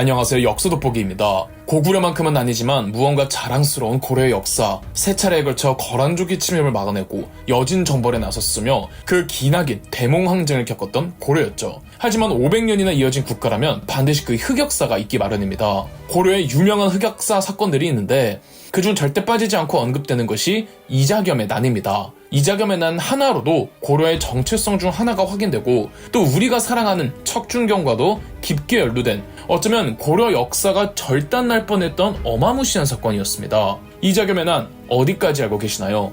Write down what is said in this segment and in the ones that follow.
안녕하세요. 역사 돋보기입니다. 고구려만큼은 아니지만 무언가 자랑스러운 고려의 역사, 세 차례에 걸쳐 거란족의 침입을 막아내고 여진 정벌에 나섰으며 그 기나긴 대몽항쟁을 겪었던 고려였죠. 하지만 500년이나 이어진 국가라면 반드시 그 흑역사가 있기 마련입니다. 고려의 유명한 흑역사 사건들이 있는데 그중 절대 빠지지 않고 언급되는 것이 이자겸의 난입니다. 이자겸의 난 하나로도 고려의 정체성 중 하나가 확인되고 또 우리가 사랑하는 척준경과도 깊게 연루된 어쩌면 고려 역사가 절단날 뻔했던 어마무시한 사건이었습니다. 이자겸의 난 어디까지 알고 계시나요?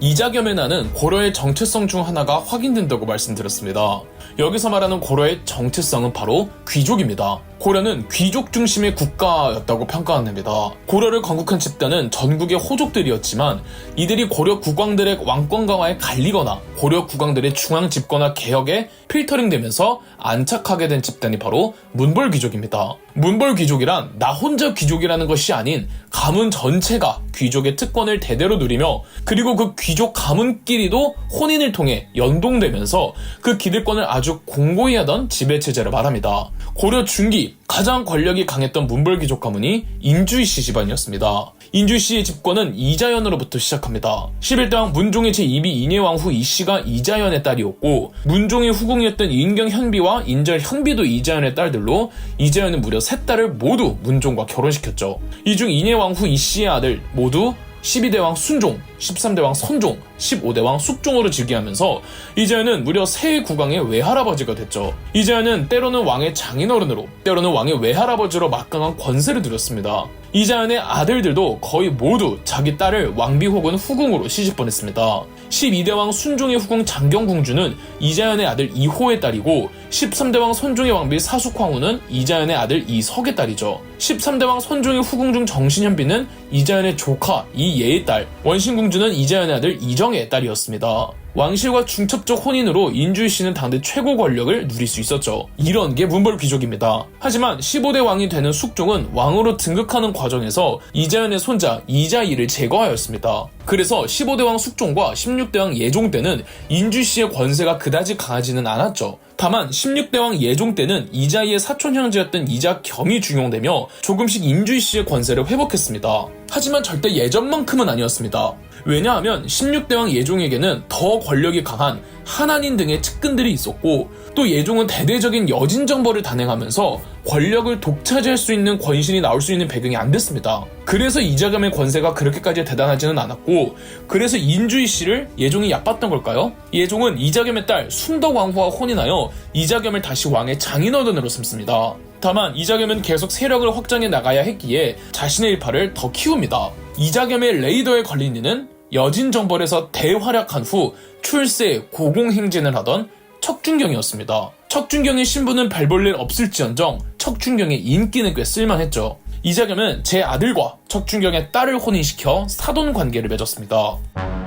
이자겸의 난은 고려의 정체성 중 하나가 확인된다고 말씀드렸습니다. 여기서 말하는 고려의 정체성은 바로 귀족입니다. 고려는 귀족 중심의 국가였다고 평가합니다. 고려를 건국한 집단은 전국의 호족들이었지만 이들이 고려 국왕들의 왕권 강화에 갈리거나 고려 국왕들의 중앙 집권화 개혁에 필터링 되면서 안착하게 된 집단이 바로 문벌 귀족입니다. 문벌 귀족이란 나 혼자 귀족이라는 것이 아닌 가문 전체가 귀족의 특권을 대대로 누리며 그리고 그 귀족 가문끼리도 혼인을 통해 연동되면서 그 기득권을 아주 공고히 하던 지배체제를 말합니다. 고려 중기 가장 권력이 강했던 문벌 귀족 가문이 인주이 씨 집안이었습니다. 인주이 씨의 집권은 이자연으로부터 시작합니다. 11대왕 문종의 제2비 인예왕 후 이씨가 이자연의 딸이었고 문종의 후궁이었던 인경 현비와 인절 현비도 이자연의 딸들로 이자연은 무려 세 딸을 모두 문종과 결혼시켰죠. 이 중 인예왕 후 이씨의 아들 모두 12대왕 순종, 13대왕 선종, 15대왕 숙종으로 즉위하면서 이자연은 무려 세 국왕의 외할아버지가 됐죠. 이자연은 때로는 왕의 장인어른으로, 때로는 왕의 외할아버지로 막강한 권세를 누렸습니다. 이자연의 아들들도 거의 모두 자기 딸을 왕비 혹은 후궁으로 시집보냈습니다. 12대왕 순종의 후궁 장경궁주는 이자연의 아들 이호의 딸이고 13대왕 선종의 왕비 사숙황후는 이자연의 아들 이석의 딸이죠. 13대왕 선종의 후궁 중 정신현비는 이자연의 조카 이예의 딸, 원신궁주는 이자연의 아들 이정의 딸이었습니다. 왕실과 중첩적 혼인으로 인주이 씨는 당대 최고 권력을 누릴 수 있었죠. 이런 게 문벌 귀족입니다. 하지만 15대 왕이 되는 숙종은 왕으로 등극하는 과정에서 이자연의 손자 이자이를 제거하였습니다. 그래서 15대 왕 숙종과 16대 왕 예종 때는 인주이 씨의 권세가 그다지 강하지는 않았죠. 다만 16대 왕 예종 때는 이자이의 사촌 형제였던 이자겸이 중용되며 조금씩 인주이 씨의 권세를 회복했습니다. 하지만 절대 예전만큼은 아니었습니다. 왜냐하면 16대왕 예종에게는 더 권력이 강한 한한인 등의 측근들이 있었고 또 예종은 대대적인 여진 정벌을 단행하면서 권력을 독차지할 수 있는 권신이 나올 수 있는 배경이 안 됐습니다. 그래서 이자겸의 권세가 그렇게까지 대단하지는 않았고 그래서 인주이 씨를 예종이 얕봤던 걸까요? 예종은 이자겸의 딸 순덕왕후와 혼인하여 이자겸을 다시 왕의 장인어른으로 삼습니다. 다만 이자겸은 계속 세력을 확장해 나가야 했기에 자신의 일파를 더 키웁니다. 이자겸의 레이더에 걸린 이는 여진 정벌에서 대활약한 후 출세 고공행진을 하던 척준경이었습니다. 척준경의 신분은 별볼일 없을지언정 척준경의 인기는 꽤 쓸만했죠. 이자겸은 제 아들과 척준경의 딸을 혼인시켜 사돈 관계를 맺었습니다.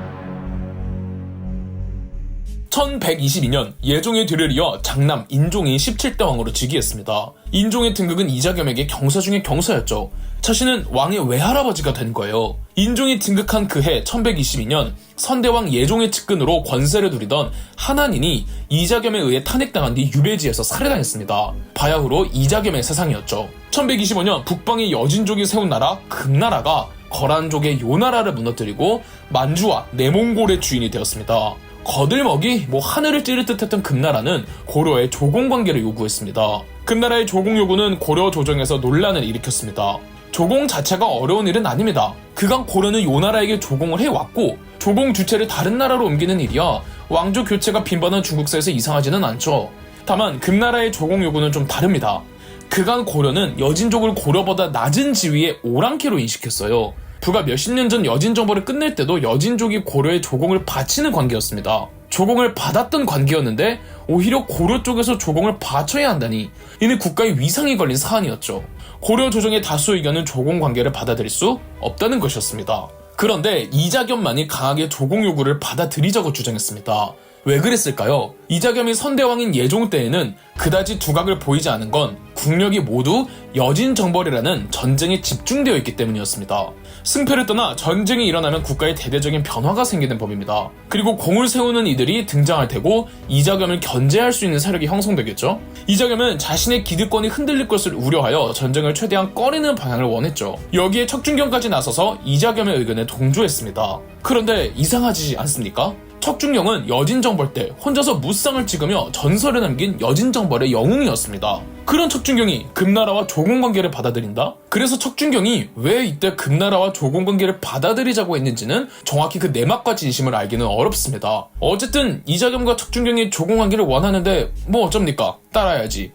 1122년 예종의 뒤를 이어 장남 인종이 17대 왕으로 즉위했습니다. 인종의 등극은 이자겸에게 경사 중의 경사였죠. 자신은 왕의 외할아버지가 된 거예요. 인종이 등극한 그해 1122년 선대왕 예종의 측근으로 권세를 누리던 한한인이 이자겸에 의해 탄핵당한 뒤 유배지에서 살해당했습니다. 바야흐로 이자겸의 세상이었죠. 1125년 북방의 여진족이 세운 나라 금나라가 거란족의 요나라를 무너뜨리고 만주와 내몽골의 주인이 되었습니다. 거들먹이 뭐 하늘을 찌를 듯했던 금나라는 고려의 조공 관계를 요구했습니다. 금나라의 조공 요구는 고려 조정에서 논란을 일으켰습니다. 조공 자체가 어려운 일은 아닙니다. 그간 고려는 요나라에게 조공을 해왔고 조공 주체를 다른 나라로 옮기는 일이야 왕조 교체가 빈번한 중국사에서 이상하지는 않죠. 다만 금나라의 조공 요구는 좀 다릅니다. 그간 고려는 여진족을 고려보다 낮은 지위의 오랑캐로 인식했어요. 불과 몇십 년 전 여진 정벌을 끝낼 때도 여진족이 고려의 조공을 바치는 관계였습니다. 조공을 받았던 관계였는데 오히려 고려 쪽에서 조공을 바쳐야 한다니 이는 국가의 위상이 걸린 사안이었죠. 고려 조정의 다수 의견은 조공 관계를 받아들일 수 없다는 것이었습니다. 그런데 이자겸만이 강하게 조공 요구를 받아들이자고 주장했습니다. 왜 그랬을까요? 이자겸이 선대왕인 예종 때에는 그다지 두각을 보이지 않은 건 국력이 모두 여진정벌이라는 전쟁에 집중되어 있기 때문이었습니다. 승패를 떠나 전쟁이 일어나면 국가에 대대적인 변화가 생기는 법입니다. 그리고 공을 세우는 이들이 등장할 테고 이자겸을 견제할 수 있는 세력이 형성되겠죠. 이자겸은 자신의 기득권이 흔들릴 것을 우려하여 전쟁을 최대한 꺼리는 방향을 원했죠. 여기에 척준경까지 나서서 이자겸의 의견에 동조했습니다. 그런데 이상하지 않습니까? 척준경은 여진정벌 때 혼자서 무쌍을 찍으며 전설을 남긴 여진정벌의 영웅이었습니다. 그런 척준경이 금나라와 조공 관계를 받아들인다? 그래서 척준경이 왜 이때 금나라와 조공 관계를 받아들이자고 했는지는 정확히 그 내막과 진심을 알기는 어렵습니다. 어쨌든 이자겸과 척준경이 조공 관계를 원하는데 뭐 어쩝니까? 따라야지.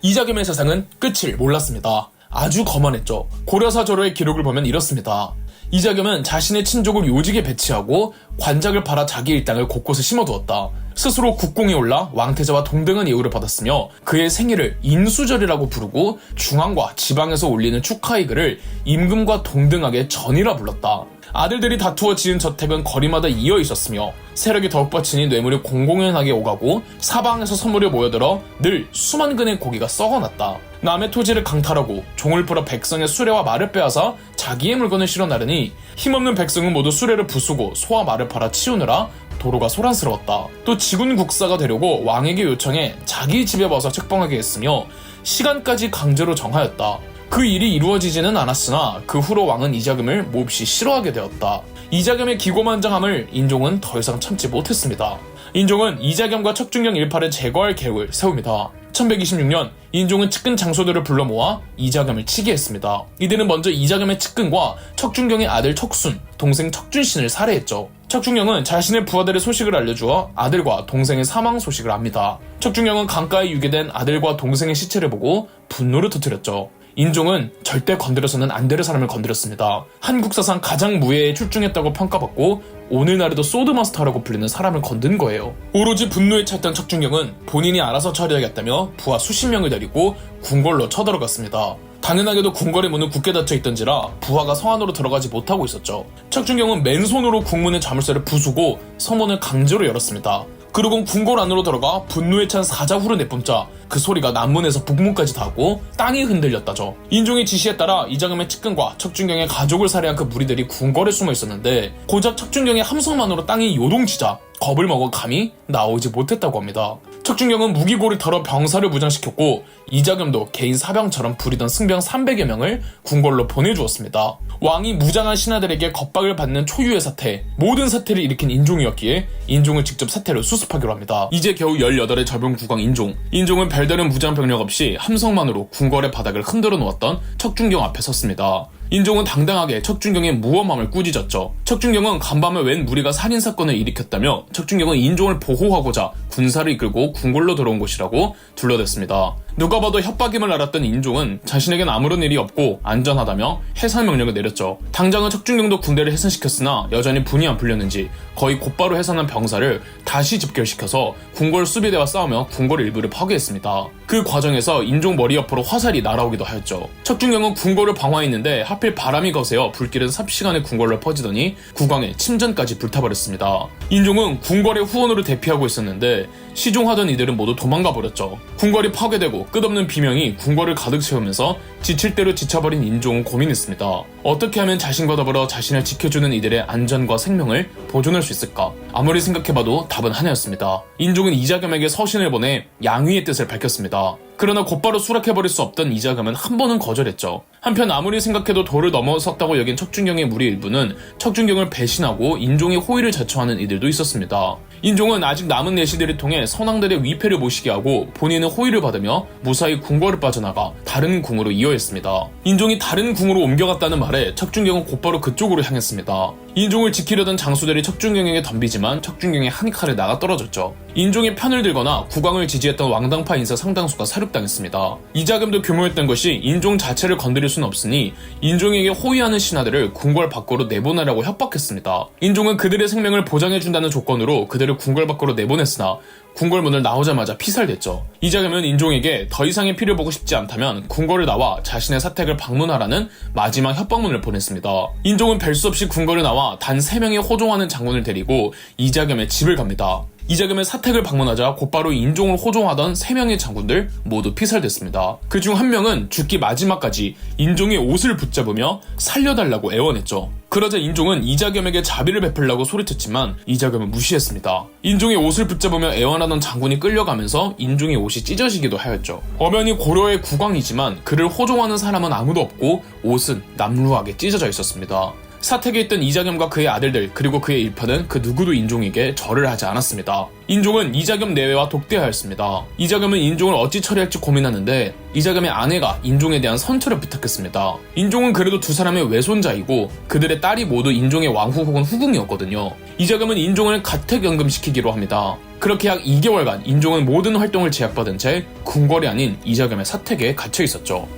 이자겸의 세상은 끝을 몰랐습니다. 아주 거만했죠. 고려사절호의 기록을 보면 이렇습니다. 이자겸은 자신의 친족을 요직에 배치하고 관작을 팔아 자기 일당을 곳곳에 심어두었다. 스스로 국공에 올라 왕태자와 동등한 예우를 받았으며 그의 생일을 인수절이라고 부르고 중앙과 지방에서 올리는 축하의 글을 임금과 동등하게 전이라 불렀다. 아들들이 다투어 지은 저택은 거리마다 이어 있었으며 세력이 더욱 뻗치니 뇌물이 공공연하게 오가고 사방에서 선물이 모여들어 늘 수만 근의 고기가 썩어났다. 남의 토지를 강탈하고 종을 풀어 백성의 수레와 말을 빼앗아 자기의 물건을 실어 나르니 힘없는 백성은 모두 수레를 부수고 소와 말을 팔아 치우느라 도로가 소란스러웠다. 또 지군 국사가 되려고 왕에게 요청해 자기 집에 와서 책봉하게 했으며 시간까지 강제로 정하였다. 그 일이 이루어지지는 않았으나 그 후로 왕은 이 자금을 몹시 싫어하게 되었다. 이자겸의 기고만장함을 인종은 더 이상 참지 못했습니다. 인종은 이자겸과 척준경 일파를 제거할 계획을 세웁니다. 1126년 인종은 측근 장소들을 불러 모아 이자겸을 치게 했습니다. 이들은 먼저 이자겸의 측근과 척준경의 아들 척순, 동생 척준신을 살해했죠. 척준경은 자신의 부하들의 소식을 알려주어 아들과 동생의 사망 소식을 압니다. 척준경은 강가에 유게된 아들과 동생의 시체를 보고 분노를 터뜨렸죠. 인종은 절대 건드려서는 안될 사람을 건드렸습니다. 한국 사상 가장 무예에 출중했다고 평가받고 오늘날에도 소드마스터라고 불리는 사람을 건든 거예요. 오로지 분노에 찼던 척준경은 본인이 알아서 처리하겠다며 부하 수십 명을 데리고 궁궐로 쳐들어갔습니다. 당연하게도 궁궐의 문은 굳게 닫혀 있던지라 부하가 성 안으로 들어가지 못하고 있었죠. 척준경은 맨손으로 궁문의 자물쇠를 부수고 서문을 강제로 열었습니다. 그리고 궁궐 안으로 들어가 분노에 찬 사자후를 내뿜자 그 소리가 남문에서 북문까지 닿고 땅이 흔들렸다죠. 인종의 지시에 따라 이자금의 측근과 척준경의 가족을 살해한 그 무리들이 궁궐에 숨어 있었는데 고작 척준경의 함성만으로 땅이 요동치자 겁을 먹어 감히 나오지 못했다고 합니다. 척준경은 무기고를 털어 병사를 무장시켰고 이자겸도 개인 사병처럼 부리던 승병 300여 명을 궁궐로 보내주었습니다. 왕이 무장한 신하들에게 겁박을 받는 초유의 사태, 모든 사태를 일으킨 인종이었기에 인종을 직접 사태를 수습하기로 합니다. 이제 겨우 18의 접용 국왕 인종. 인종은 별다른 무장 병력 없이 함성만으로 궁궐의 바닥을 흔들어 놓았던 척준경 앞에 섰습니다. 인종은 당당하게 척준경의 무엄함을 꾸짖었죠. 척준경은 간밤에 웬 무리가 살인사건을 일으켰다며 척준경은 인종을 보호하고자 군사를 이끌고 궁궐로 들어온 곳이라고 둘러댔습니다. 누가 봐도 협박임을 알았던 인종은 자신에겐 아무런 일이 없고 안전하다며 해산 명령을 내렸죠. 당장은 척준경도 군대를 해산시켰으나 여전히 분이 안 풀렸는지 거의 곧바로 해산한 병사를 다시 집결시켜서 궁궐 수비대와 싸우며 궁궐 일부를 파괴했습니다. 그 과정에서 인종 머리 옆으로 화살이 날아오기도 하였죠. 척준경은 궁궐을 방어했는데 하필 바람이 거세어 불길은 삽시간에 궁궐로 퍼지더니 국왕의 침전까지 불타버렸습니다. 인종은 궁궐의 후원으로 대피하고 있었는데 시종하던 이들은 모두 도망가 버렸죠. 궁궐이 파괴되 고 끝없는 비명이 궁궐을 가득 채우면서 지칠 대로 지쳐버린 인종은 고민했습니다. 어떻게 하면 자신과 더불어 자신을 지켜주는 이들의 안전과 생명을 보존할 수 있을까? 아무리 생각해봐도 답은 하나였습니다. 인종은 이자겸에게 서신을 보내 양위의 뜻을 밝혔습니다. 그러나 곧바로 수락해버릴 수 없던 이자겸은 한 번은 거절했죠. 한편 아무리 생각해도 도를 넘어섰다고 여긴 척준경의 무리 일부는 척준경을 배신하고 인종의 호의를 자처하는 이들도 있었습니다. 인종은 아직 남은 내시들을 통해 선왕들의 위패를 모시게 하고 본인은 호의를 받으며 무사히 궁궐을 빠져나가 다른 궁으로 이어했습니다. 인종이 다른 궁으로 옮겨갔다는 말에 척준경은 곧바로 그쪽으로 향했습니다. 인종을 지키려던 장수들이 척준경에게 덤비지만 척준경의 한 칼에 나가 떨어졌죠. 인종의 편을 들거나 국왕을 지지했던 왕당파 인사 상당수가 사륙당했습니다. 이 자금도 교묘했던 것이 인종 자체를 건드릴 수는 없으니 인종에게 호위하는 신하들을 궁궐 밖으로 내보내라고 협박했습니다. 인종은 그들의 생명을 보장해준다는 조건으로 그들을 궁궐 밖으로 내보냈으나 궁궐 문을 나오자마자 피살됐죠. 이 자금은 인종에게 더 이상의 피를 보고 싶지 않다면 궁궐을 나와 자신의 사택을 방문하라는 마지막 협박문을 보냈습니다. 인종은 별 수 없이 궁궐을 나와 단 3명의 호종하는 장군을 데리고 이자겸의 집을 갑니다. 이자겸의 사택을 방문하자 곧바로 인종을 호종하던 3명의 장군들 모두 피살됐습니다. 그 중 한 명은 죽기 마지막까지 인종의 옷을 붙잡으며 살려달라고 애원했죠. 그러자 인종은 이자겸에게 자비를 베풀라고 소리쳤지만 이자겸은 무시했습니다. 인종의 옷을 붙잡으며 애원하던 장군이 끌려가면서 인종의 옷이 찢어지기도 하였죠. 엄연히 고려의 국왕이지만 그를 호종하는 사람은 아무도 없고 옷은 남루하게 찢어져 있었습니다. 사택에 있던 이자겸과 그의 아들들 그리고 그의 일파는 그 누구도 인종에게 절을 하지 않았습니다. 인종은 이자겸 내외와 독대하였습니다. 이자겸은 인종을 어찌 처리할지 고민하는데 이자겸의 아내가 인종에 대한 선처를 부탁했습니다. 인종은 그래도 두 사람의 외손자이고 그들의 딸이 모두 인종의 왕후 혹은 후궁이었거든요. 이자겸은 인종을 가택연금시키기로 합니다. 그렇게 약 2개월간 인종은 모든 활동을 제약받은 채 궁궐이 아닌 이자겸의 사택에 갇혀 있었죠.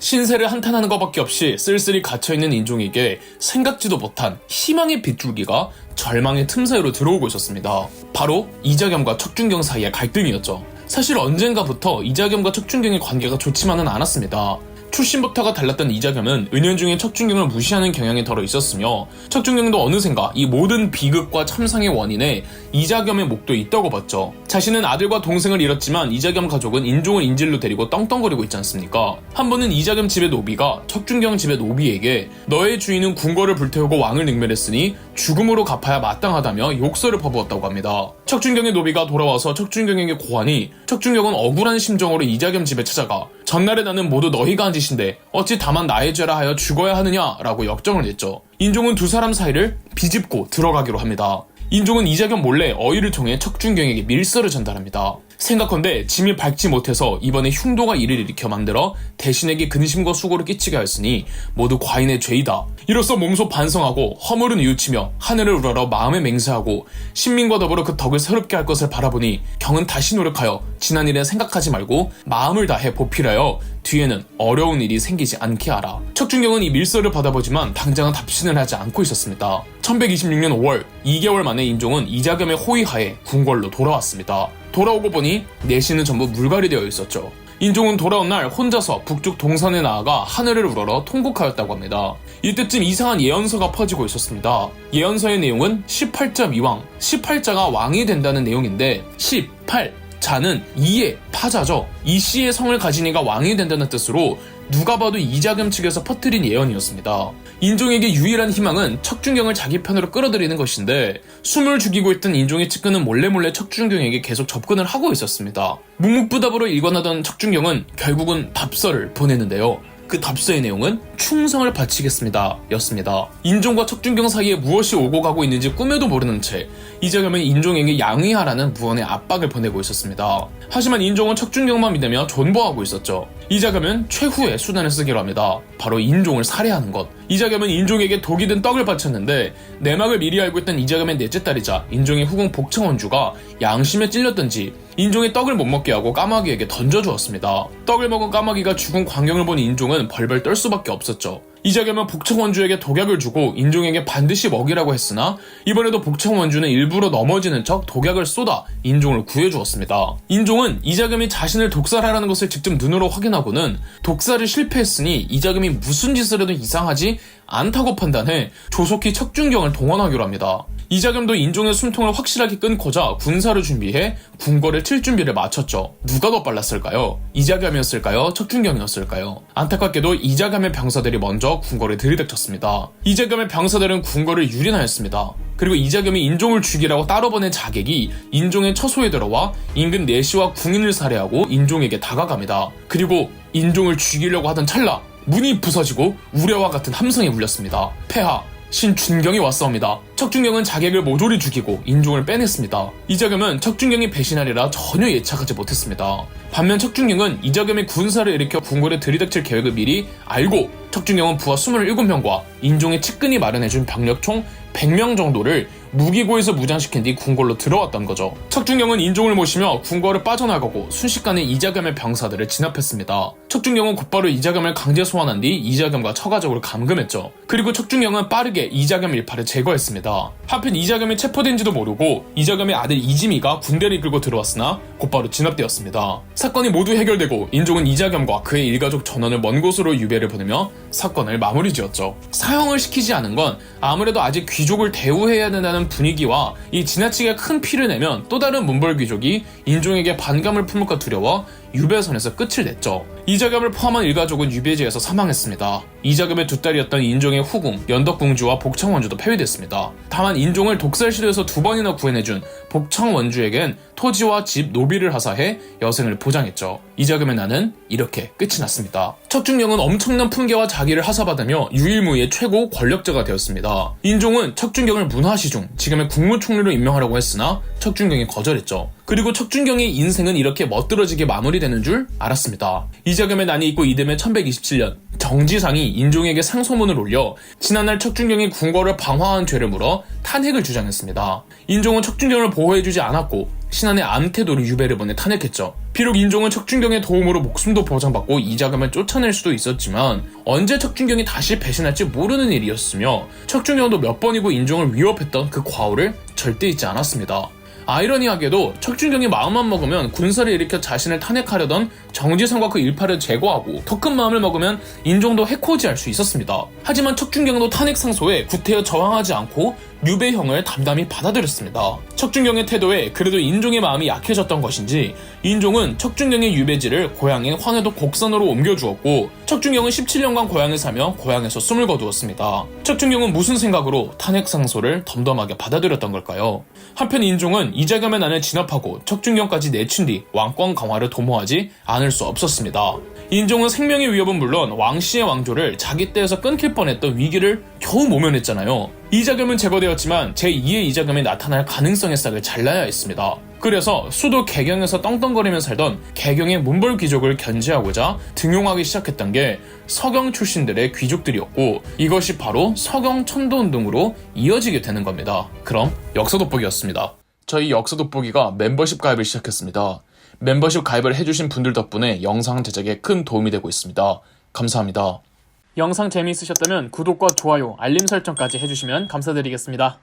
신세를 한탄하는 것밖에 없이 쓸쓸히 갇혀있는 인종에게 생각지도 못한 희망의 빗줄기가 절망의 틈 사이로 들어오고 있었습니다. 바로 이자겸과 척준경 사이의 갈등이었죠. 사실 언젠가부터 이자겸과 척준경의 관계가 좋지만은 않았습니다. 출신부터가 달랐던 이자겸은 은연중에 척준경을 무시하는 경향이 덜어 있었으며 척준경도 어느샌가 이 모든 비극과 참상의 원인에 이자겸의 목도 있다고 봤죠. 자신은 아들과 동생을 잃었지만 이자겸 가족은 인종을 인질로 데리고 떵떵거리고 있지 않습니까? 한 번은 이자겸 집의 노비가 척준경 집의 노비에게 너의 주인은 궁궐을 불태우고 왕을 능멸했으니 죽음으로 갚아야 마땅하다며 욕설을 퍼부었다고 합니다. 척준경의 노비가 돌아와서 척준경에게 고하니 척준경은 억울한 심정으로 이자겸 집에 찾아가 전날에 나는 모두 너희가 한 짓인데 어찌 다만 나의 죄라 하여 죽어야 하느냐라고 역정을 냈죠. 인종은 두 사람 사이를 비집고 들어가기로 합니다. 인종은 이자겸 몰래 어의를 통해 척준경에게 밀서를 전달합니다. 생각컨대 짐이 밟지 못해서 이번에 흉도가 이를 일으켜 만들어 대신에게 근심과 수고를 끼치게 하였으니 모두 과인의 죄이다. 이로써 몸소 반성하고 허물은 뉘우치며 하늘을 우러러 마음에 맹세하고 신민과 더불어 그 덕을 새롭게 할 것을 바라보니 경은 다시 노력하여 지난 일에 생각하지 말고 마음을 다해 보필하여 뒤에는 어려운 일이 생기지 않게 하라. 척준경은 이 밀서를 받아보지만 당장은 답신을 하지 않고 있었습니다. 1126년 5월 2개월 만에 인종은 이자겸의 호위하에 궁궐로 돌아왔습니다. 돌아오고 보니 내시는 전부 물갈이 되어 있었죠. 인종은 돌아온 날 혼자서 북쪽 동산에 나아가 하늘을 우러러 통곡하였다고 합니다. 이때쯤 이상한 예언서가 퍼지고 있었습니다. 예언서의 내용은 18자 위왕, 18자가 왕이 된다는 내용인데 18 자는 이의 파자죠. 이 씨의 성을 가진 이가 왕이 된다는 뜻으로 누가 봐도 이자겸 측에서 퍼뜨린 예언이었습니다. 인종에게 유일한 희망은 척준경을 자기 편으로 끌어들이는 것인데 숨을 죽이고 있던 인종의 측근은 몰래몰래 척준경에게 계속 접근을 하고 있었습니다. 묵묵부답으로 일관하던 척준경은 결국은 답서를 보내는데요. 그 답서의 내용은 충성을 바치겠습니다 였습니다. 인종과 척준경 사이에 무엇이 오고 가고 있는지 꿈에도 모르는 채 이자겸은 인종에게 양위하라는 무언의 압박을 보내고 있었습니다. 하지만 인종은 척준경만 믿으며 존버하고 있었죠. 이자겸은 최후의 수단을 쓰기로 합니다. 바로 인종을 살해하는 것. 이자겸은 인종에게 독이 든 떡을 바쳤는데 내막을 미리 알고 있던 이자겸의 넷째 딸이자 인종의 후궁 복청원주가 양심에 찔렸던지 인종의 떡을 못 먹게 하고 까마귀에게 던져주었습니다. 떡을 먹은 까마귀가 죽은 광경을 본 인종은 벌벌 떨 수밖에 없었죠. 이자겸은 복청원주에게 독약을 주고 인종에게 반드시 먹이라고 했으나 이번에도 복청원주는 일부러 넘어지는 척 독약을 쏟아 인종을 구해주었습니다. 인종은 이자겸이 자신을 독살하라는 것을 직접 눈으로 확인하고는 독살을 실패했으니 이자겸이 무슨 짓을 해도 이상하지 않다고 판단해 조속히 척준경을 동원하기로 합니다. 이자겸도 인종의 숨통을 확실하게 끊고자 군사를 준비해 궁궐을 칠 준비를 마쳤죠. 누가 더 빨랐을까요? 이자겸이었을까요? 척준경이었을까요? 안타깝게도 이자겸의 병사들이 먼저 궁궐에 들이닥쳤습니다. 이자겸의 병사들은 궁궐을 유린하였습니다. 그리고 이자겸이 인종을 죽이라고 따로 보낸 자객이 인종의 처소에 들어와 인근 내시와 궁인을 살해하고 인종에게 다가갑니다. 그리고 인종을 죽이려고 하던 찰나 문이 부서지고 우려와 같은 함성이 울렸습니다. 폐하, 신준경이 왔사옵니다. 척준경은 자객을 모조리 죽이고 인종을 빼냈습니다. 이자겸은 척준경이 배신하리라 전혀 예측하지 못했습니다. 반면 척준경은 이자겸의 군사를 일으켜 궁궐에 들이닥칠 계획을 미리 알고 척준경은 부하 27명과 인종의 측근이 마련해준 병력 총 100명 정도를 무기고에서 무장시킨 뒤 궁궐로 들어왔던 거죠. 척준경은 인종을 모시며 궁궐을 빠져나가고 순식간에 이자겸의 병사들을 진압했습니다. 척준경은 곧바로 이자겸을 강제 소환한 뒤 이자겸과 처가적으로 감금했죠. 그리고 척준경은 빠르게 이자겸 일파를 제거했습니다. 한편 이자겸이 체포된지도 모르고 이자겸의 아들 이지미가 군대를 이끌고 들어왔으나 곧바로 진압되었습니다. 사건이 모두 해결되고 인종은 이자겸과 그의 일가족 전원을 먼 곳으로 유배를 보내며 사건을 마무리 지었죠. 사형을 시키지 않은 건 아무래도 아직 귀족을 대우해야 된다는 분위기와 이 지나치게 큰 피를 내면 또 다른 문벌 귀족이 인종에게 반감을 품을까 두려워 유배선에서 끝을 냈죠. 이자겸을 포함한 일가족은 유배지에서 사망했습니다. 이자겸의 두 딸이었던 인종의 후궁, 연덕공주와 복창원주도 폐위됐습니다. 다만 인종을 독살시도에서 두 번이나 구해내준 복창원주에겐 토지와 집, 노비를 하사해 여생을 보장했죠. 이자겸의 나는 이렇게 끝이 났습니다. 척준경은 엄청난 품계와 자기를 하사받으며 유일무이의 최고 권력자가 되었습니다. 인종은 척준경을 문화시중, 지금의 국무총리로 임명하려고 했으나 척준경이 거절했죠. 그리고 척준경의 인생은 이렇게 멋들어지게 마무리되는 줄 알았습니다. 이 자겸의 난이 있고 이듬해 1127년 정지상이 인종에게 상소문을 올려 지난날 척준경이 궁궐을 방화한 죄를 물어 탄핵을 주장했습니다. 인종은 척준경을 보호해주지 않았고 신안의 암태도로 유배를 보내 탄핵했죠. 비록 인종은 척준경의 도움으로 목숨도 보장받고 이자겸을 쫓아낼 수도 있었지만 언제 척준경이 다시 배신할지 모르는 일이었으며 척준경도 몇 번이고 인종을 위협했던 그 과오를 절대 잊지 않았습니다. 아이러니하게도 척준경이 마음만 먹으면 군사를 일으켜 자신을 탄핵하려던 정지선과 그 일파를 제거하고 더 큰 마음을 먹으면 인종도 해코지할 수 있었습니다. 하지만 척준경도 탄핵 상소에 구태여 저항하지 않고 유배형을 담담히 받아들였습니다. 척준경의 태도에 그래도 인종의 마음이 약해졌던 것인지 인종은 척준경의 유배지를 고향인 황해도 곡선으로 옮겨주었고 척준경은 17년간 고향에 사며 고향에서 숨을 거두었습니다. 척준경은 무슨 생각으로 탄핵 상소를 덤덤하게 받아들였던 걸까요? 한편 인종은 이자겸의 난을 진압하고 척준경까지 내친 뒤 왕권 강화를 도모하지 않을 수 없었습니다. 인종은 생명의 위협은 물론 왕씨의 왕조를 자기 떼에서 끊길 뻔했던 위기를 겨우 모면했잖아요. 이자겸은 제거되었지만 제2의 이자겸이 나타날 가능성의 싹을 잘라야 했습니다. 그래서 수도 개경에서 떵떵거리며 살던 개경의 문벌 귀족을 견제하고자 등용하기 시작했던 게 서경 출신들의 귀족들이었고 이것이 바로 서경 천도운동으로 이어지게 되는 겁니다. 그럼 역사 돋보기였습니다. 저희 역사 돋보기가 멤버십 가입을 시작했습니다. 멤버십 가입을 해주신 분들 덕분에 영상 제작에 큰 도움이 되고 있습니다. 감사합니다. 영상 재미있으셨다면 구독과 좋아요, 알림 설정까지 해주시면 감사드리겠습니다.